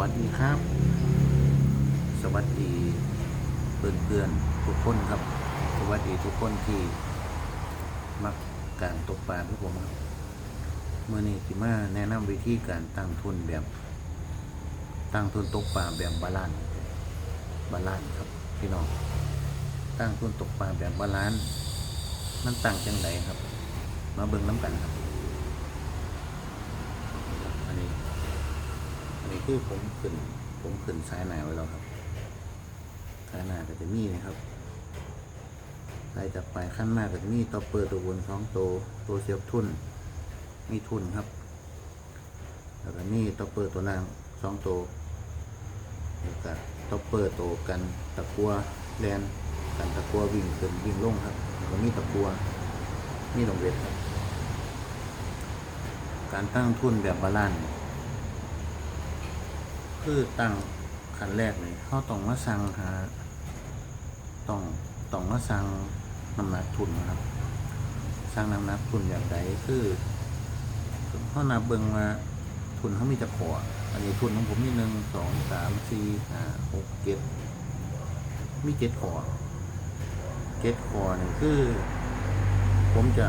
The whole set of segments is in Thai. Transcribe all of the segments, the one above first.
วัสดีครับ สวัสดีเพื่อนเพื่อนๆทุกคนครับ สวัสดีทุกคนที่มักการตกปลาทุกผมครับเมื่อนี้ที่มาแนะนำวิธีการตั้งทุนแบบ ตั้งทุนตกปลาแบบบาลานซ์บาลานซ์ครับพี่น้องตั้งทุนตกปลาแบบบาลานซ์มันตั้งจังไดครับ มาเบิ่งน้ำกันครับ อันนี้ อันนี้ คือผมขึ้น ผมขึ้นซ้ายหนาไว้แล้วครับซ้ายหนาก็จะมีนะครับไล่จากไปขั้นหน้าก็จะมีตัวเปิดตัวบนสองตัวตัวเสียบทุน มีทุนครับ แล้วก็มีตัวเปิดตัวล่างสองตัวแล้วก็ตัวเปิดตัวกันตะกัวแลนกันตะกัววิ่งขึ้นวิ่งลงครับแล้วก็มีตะกัวมีลงเวทครับ การตั้งทุนแบบบาลานซ์ คือตั้งขั้นแรกเลยเขาต้องมาสั่งหาต้องต้องมาสั่งน้ำหนักทุนนะครับสั่งน้ำหนักทุนแบบใดคือเขานับเบิ่งว่าทุนเขามีจะขออันนี้ทุนของผมมีหนึ่งสองสามสี่ห้าหกเจ็ดมีเจ็ดขอเจ็ดขอนี่คือ ผมจะ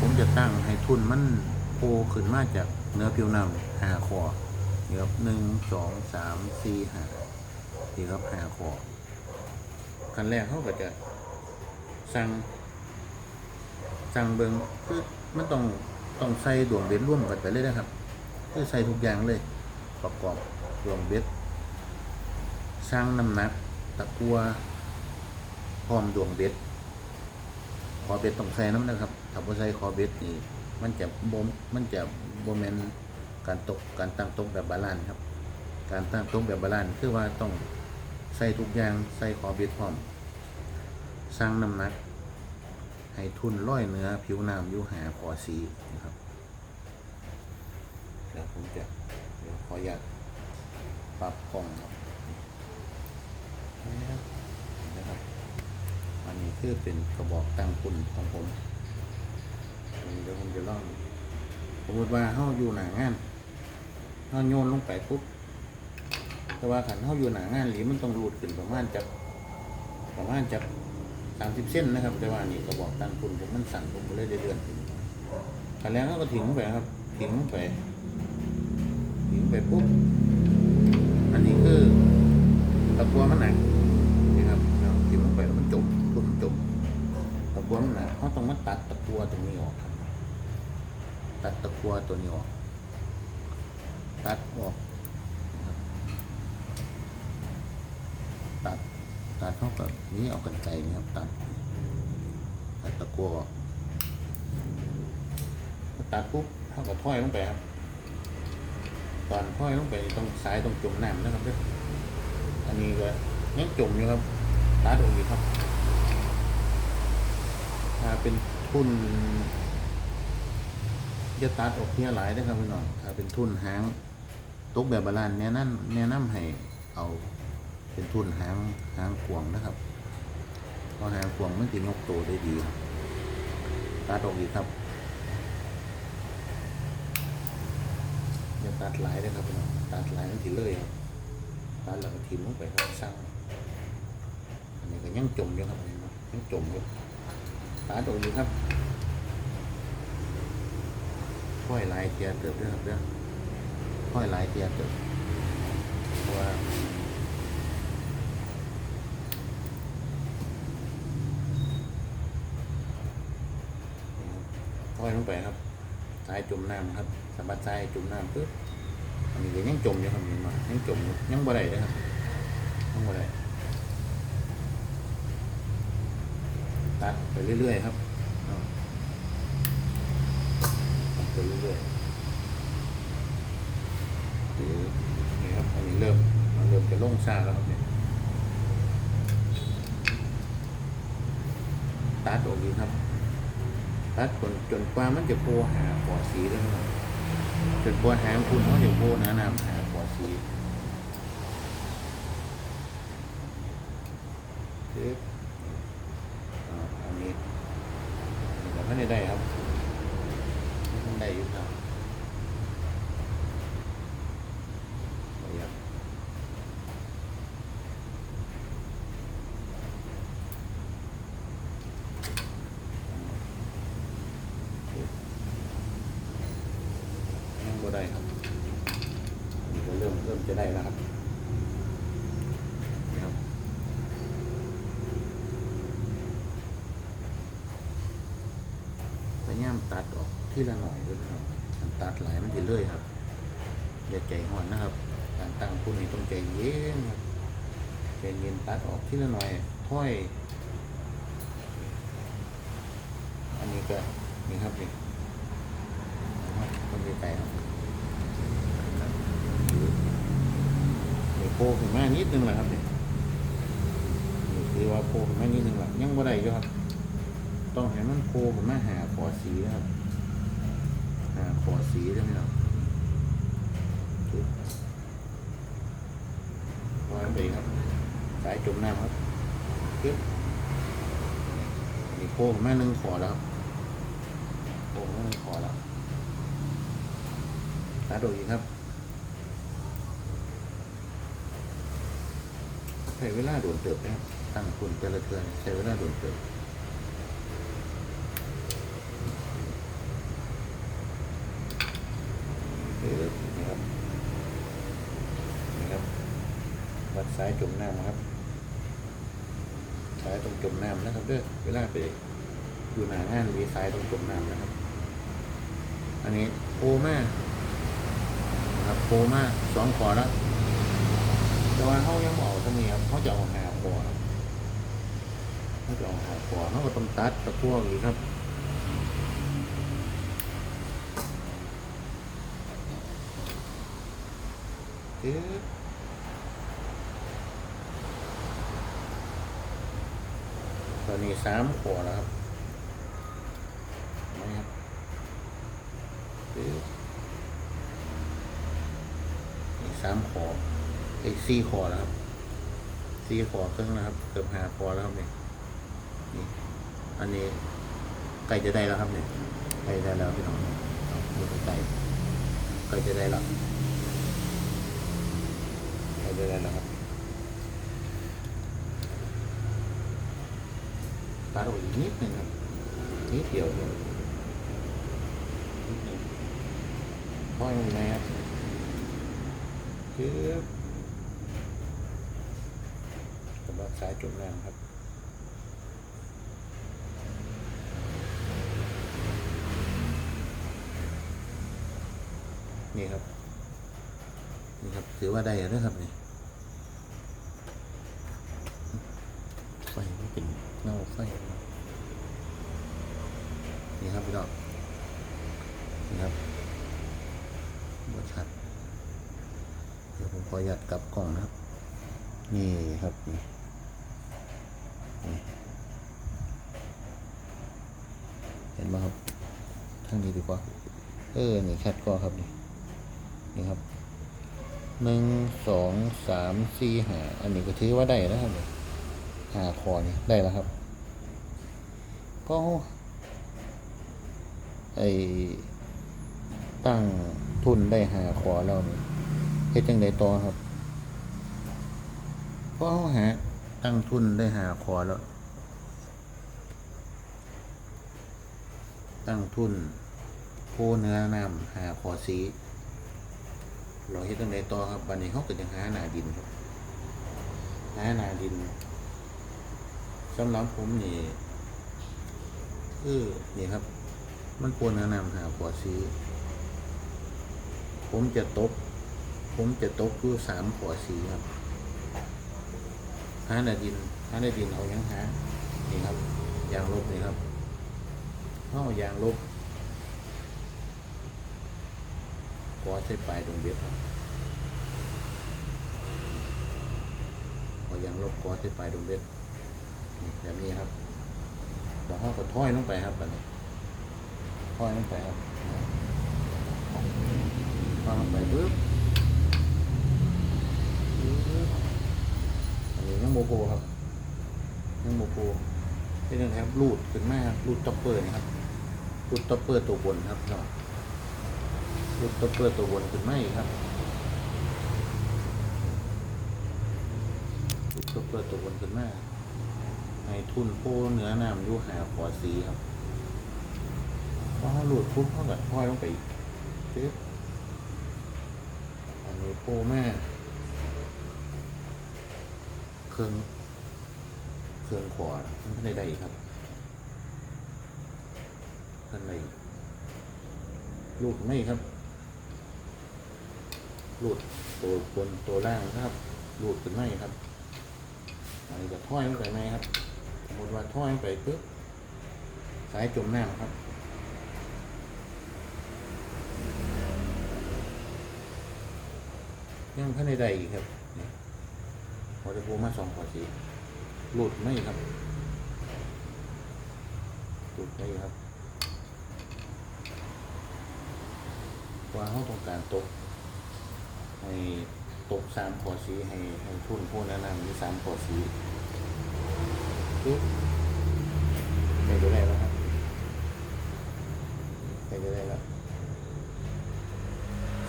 ผมจะตั้งให้ทุนมันโผล่ขึ้นมาจากเนื้อผิวหนังหาคอ นี่ครับหนึ่งสองสามสี่ห้านี่ครับห้าคอขั้นแรกเขาก็จะสั่งสั่งเบิงคือมันต้องต้องใส่ดวงเบ็ดร่วมกันไปเลยนะครับคือใส่ทุกอย่างเลย ประกอบดวงเบ็ดสร้างน้ำหนัก ตะกัวพร้อมดวงเบ็ดคอเบ็ดต้องใส่น้ำนะครับถ้าบ่ใส่คอเบ็ดนี่มันจะบ่มมันจะบ่แมน การตกการตั้งตกแบบบาลานซ์ครับ การตั้งตกแบบบาลานซ์คือว่าต้องใส่ทุกอย่างใส่ขอบิดพร้อม สร้างน้ำหนัก ให้ทุนร้อยเนื้อผิวน้ำอยู่หาขอสีนะครับเดี๋ยวผมจะเดี๋ยวขออยากปรับกล้องครับนะครับ อันนี้คือเป็นกระบอกตั้งทุนของผม เดี๋ยวผมจะลองสมมติว่าเฮาอยู่หนางาน เาโยนลงไปปุ๊บแต่ว่าขันเฮาอยู่หนางานหรือมันต้องรูดขึ้นประมาณจากประมาณจากสามสิบเส้นนะครับ แต่ว่านี่กระบอกตั้งคุณผมมันสั่นผมก็เลยได้เลื่อนขึ้นขันแล้วก็ทิ้งไปครับทิ้งไปทิ้งไปปุ๊บอันนี้คือตะกัวมันหนักนี่ครับเราทิ้งลงไปแล้วมันจมทุนมันจมตะกัวมันหนักเขาต้องมาตัดตะกัวตรงนี้ออก ตัดตะกัวตัวนี้ออก ตัดออก ตัด ตัดเท่ากับนี้เอากันไกลนี่ครับตัด ตัดตะกัวออกตัดปุ๊บเท่ากับถ้อยลงไปครับ ตอนถ้อยลงไปต้องสายต้องจมน้ำนะครับเด้ออันนี้ก็ยังจมอยู่ครับตัดออกอีกครับ ถ้าเป็นทุนจะตัดออกเที่ยหลายได้ครับพี่น้องถ้าเป็นทุนหาง ตกแบบบาลานแนะนำแนะนำให้เอาเป็นทุนหางหางขวงนะครับเพราะหางขวงมันจะยกตัวได้ดีตัดออกอีกครับอย่าตัดหลายนะครับพี่น้องตัดหลายนั่นทีเลยครับตัดแล้วก็ทิ้งลงไปครับสร้างอันนี้ก็ยังจมอยู่ครับยังจมอยู่ตัดออกอีกครับค่อยหลายเทียเติบเด้อครับเด้อ ค่อยหลายเทียเติบเพราะว่าค่อยลงไปครับสายจุ่มน้ำครับสะบัดสายจุ่มน้ำปึ๊บอันนี้ยังจมอยู่ครับเห็นไหมยังจมอยู่ยังบ่ได้เลยครับยังบ่ได้ตัดไปเรื่อยๆครับตัดไปเรื่อยๆ หรือนี่ครับอันนี้เริ่มมันเริ่ม จะล่งซาแล้วครับเนี่ยตัดออกดีครับตัดจนจนกว่ามันจะโพหาปอสีแล้วครับจนกว่าหางคุณเขาจะโพหนาน้ำหาปอสีปึ๊บอ่าอันนี้อันนี้ก็ไม่ได้ได้ครับไม่ได้อยู่ครับ ขออนุญาต ริ่มจะได้แล้วครับนี่ครับ พยามตัดออกที่ละหน่อยด้วยนะครับการตัดหลายมันจะเลื่อยครับอย่าใจห่อนนะครับ การตั้งพุ่นนี้ต้องใจเย็นครับใจเย็นตัดออกที่ละหน่อยถ้อย อันนี้ก็นี่ครับนี่นะครับคนใจใจครับโผล่ขึ้นมานิดนึงแหละครับนี่นี่คือว่าโผล่ขึ้นมานิดนึงแหละยังบ่ได้อยู่ครับ ต้องให้มันโผล่ขึ้นมาหาขอสีนะครับหาขอสีได้ไหมครับวางไปครับ สายจมน้ำครับปึ๊บนี่โผล่ขึ้นมาหนึ่งขอแล้วครับโผล่ขึ้นมาหนึ่งขอแล้วตัดออกอีกครับใช้เวลาโดนเติบนะครับตั้งคุณแต่ละเทือนใช้เวลาโดนเติบ หรือนี่ครับนี่ครับ วัด สายจมน้ำครับ สายตรงจมน้ำนะครับเด้อเวลาไปอยู่หน้างานมีสายตรงจมน้ำนะครับ อันนี้โพมานะครับโพมาสองขอแล้วแต่ว่าเขายังบอกตรงนี้ครับเขาจะเอาหาขอครับเขาจะเอาหาขอเขาก็ต้องตัดตะพวกอีกครับปึ๊บ ตอนนี้สามขวแล้วครับนะครับปึ๊บนี่สามขออีกสี่ขอแล้วครับสี่ขอครึ่งแล้วครับ เกือบห้าขอแล้วครับเนี่ยนี่อันนี้ใกล้จะได้แล้วครับเนี่ยใกล้ได้แล้วพี่น้องดูใกล้ใกล้จะได้แล้วไปได้แล้วครับ ตัดออกอีกนิดหนึงครับนิดเดียวเองนิดหนึงห้อยลงไหมครับคือสำหรับสายจมน้ำครับนี่ครับนี่ครับ ถือว่าได้แล้วนะครับนี่ไฟไม่เป็น เงาไฟนี่ครับพี่น้องนี่ครับบชัดเดี๋ยวผมขอหยัดกลับกล่องนะครับ นี่ครับนี่เห็นไหมครับทางนี้ดีกว่า เออ นี่แคทก็ครับนี่นี่ครับหนึ่งสองสามสี่หาอันนี้ก็ถือว่าได้แล้วครับเนี่ยหาคอนี่ได้แล้วครับ ก็ไอตั้งทุนได้หาคอแล้วนี่เฮ็ดจังไดต่อครับก็หาตั้งทุนได้หาคอแล้ว ตั้งทุนโพเนื้อน้ำหาคอสีเราเฮ็ดจังไดต่อครับบัดนี้เขาก็จะหาหน้าดินครับหาหน้าดินสำหรับผมนี่ คือนี่ครับ มันปวนแนะนำหาขวสีผมจะตก ผมจะตกอยู่สามขวสีครับหาหน้าดินหาหน้าดินเอาหยังหานี่ครับยางลบนี่ครับเอายางลบกอใช้ปลายตรงเบ็ดครับเอยางลบกอใช้ปลายตรงเบ็ดแบบนี้ครับ แล้วเขาก็ถอยลงไปครับแบบนี้ถอยลงไปครับถอยลงไปปึ๊บปึ๊บอันนี้ยังโมโกครับยังโมโกเป็นยังไงครับรูดขึ้นมาครับรูดต็อปเปอร์นี่ครับรูดต็อปเปอร์ตัวบนครับเนาะลูกตะเพื่อตัวบนขึ้นไม่ครับลูกตะเพื่อตัวบนขึ้นมา ให้ทุนโพเนื้อน้ำยู่หาขอสีครับพอหลุดปุ๊บเขาก็ห้อยลงไปอีกปึ๊บอันนี้โพแม่เครื่องเครื่องขวามันไม่ได้ได้อีกครับข้างในลูดไม่ครับลูดตัวบนตัวล่างนะครับลูดขึ้นไม่ครับอันนี้จะถ้อยลงไปไหมครับ สมมติว่าถ้อยไปปุ๊บสายจมน้ำครับยังข้างในใดอีกครับพอจะพูมาสองขอสีหลุดไหมครับหลุดไหมครับวาเขาต้องการตกให้ตกสามขอสีให้ให้ทุนผู้แนะนำมีสามขอสี ปุ๊บไปดูได้แล้วครับไปดูได้แล้ว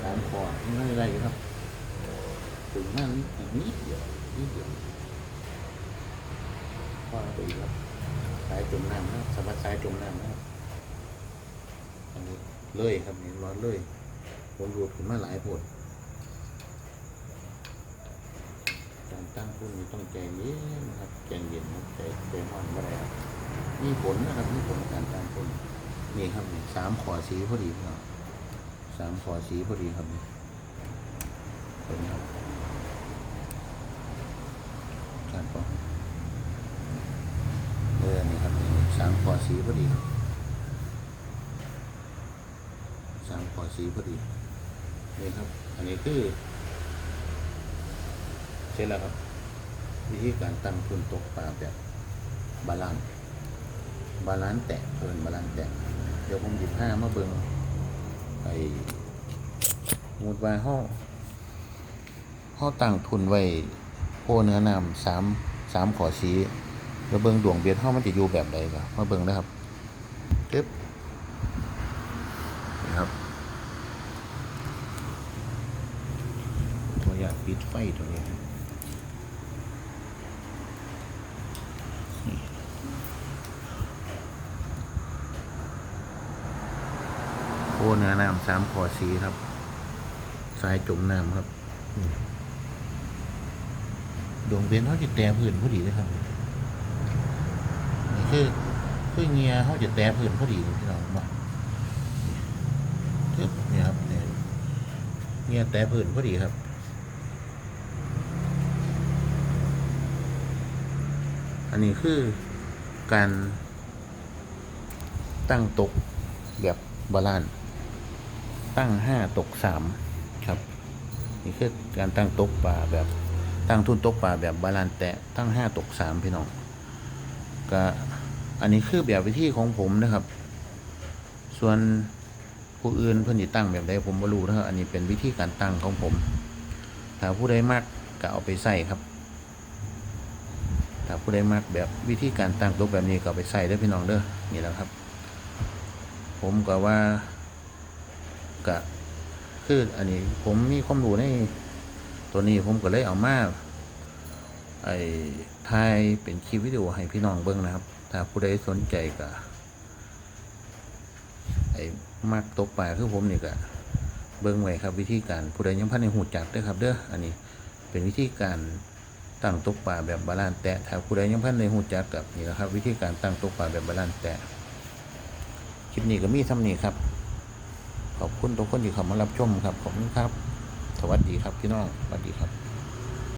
สามขอนี่ไม่ได้อยู่ครับถึงนั่นนิดเดียวนิดเดียวพอไปอีกครับสายจมน้ำนะครับสำหรับสายจมน้ำนะครับอันนี้เลยครับนี่ร้อนเลยผมรูดขึ้นมาหลายปวดการ ตั้งพุ่นนี่ต้องใจเย็นนะครับใจเย็นครับใจใจห่อนไม่ได้ครับมีผลนะครับมีผลการตั้งพุ่นนี่ครับนี่สามขอสีพอดีครับสามขอสีพอดีครับนี่เห็นครับการป้องเออนี่ครับสามขอสีพอดีสามขอสีพอดีนี่ครับ อันนี้คือ เสร็จแล้วครับ วิธีการตั้งทุนตกปลาแบบบาลานซ์บาลานซ์แตะเพิ่นบาลานซ์แตะเดี๋ยวผมหยิบผ้ามาเบิ่งไอ้มมุดว่าห้อห้อตั้งทุนไว้โพเนื้อนำสามสามขอชี้แล้วเบิงดวงเบียดเข้ามันจะอยู่แบบใดก็มาเบิงนะครับจึ๊บนะครับตัวอยางปิดไฟตัวนี้โพเนื้อนำ สามขอชี้ครับ สายจมน้ำครับดวงเวียนเขาจะแตะพื้นพอดีเลยครับนี่คือคือเงียเขาจะแตะพื้นพอดีพี่น้องบอกทึบเนี่ยครับเนี่ยเงียแตะพื้นพอดีครับอันนี้คือการตั้งตกแบบบาลานซ์ ตั้งห้าตกสามครับ นี่คือการตั้งตกปลาแบบตั้งทุนตกปลาแบบบาลานแตะตั้งห้าตกสามพี่น้องก็อันนี้คือแบบวิธีของผมนะครับ ส่วนผู้อื่นเพื่อนที่ตั้งแบบใดผมไม่รู้นะครับอันนี้เป็นวิธีการตั้งของผม ถ้าผู้ใดมากก็เอาไปใส่ครับ ถ้าผู้ใดมากแบบวิธีการตั้งตกแบบนี้ก็เอาไปใส่เด้อพี่น้องเด้อนี่แหละครับ ผมก็ว่า ก็คืออันนี้ผมมีความรู้ในตัวนี้ผมก็เลยเอามาไอ้ถ่ายเป็นคลิปวิดีโอให้พี่น้องเบิ่งนะครับ ถ้าผู้ใดสนใจก็ไอ้มักตกปลาคือผมนี่ก็เบิ่งไว้ครับ วิธีการผู้ใดยังพันในหูจักด้อครับ เด้ออันนี้เป็นวิธีการตั้งตกปลาแบบบาลานซ์แตะถ้าผู้ใดยังพันในหูจักกับนี่แหละครับ วิธีการตั้งตกปลาแบบบาลานซ์แตะคลิปนี้ก็มีท่านี้ครับ ขอบคุณทุกคนที่เข้ามารับชมครับขอบคุณครับ สวัสดีครับพี่น้องสวัสดีครับ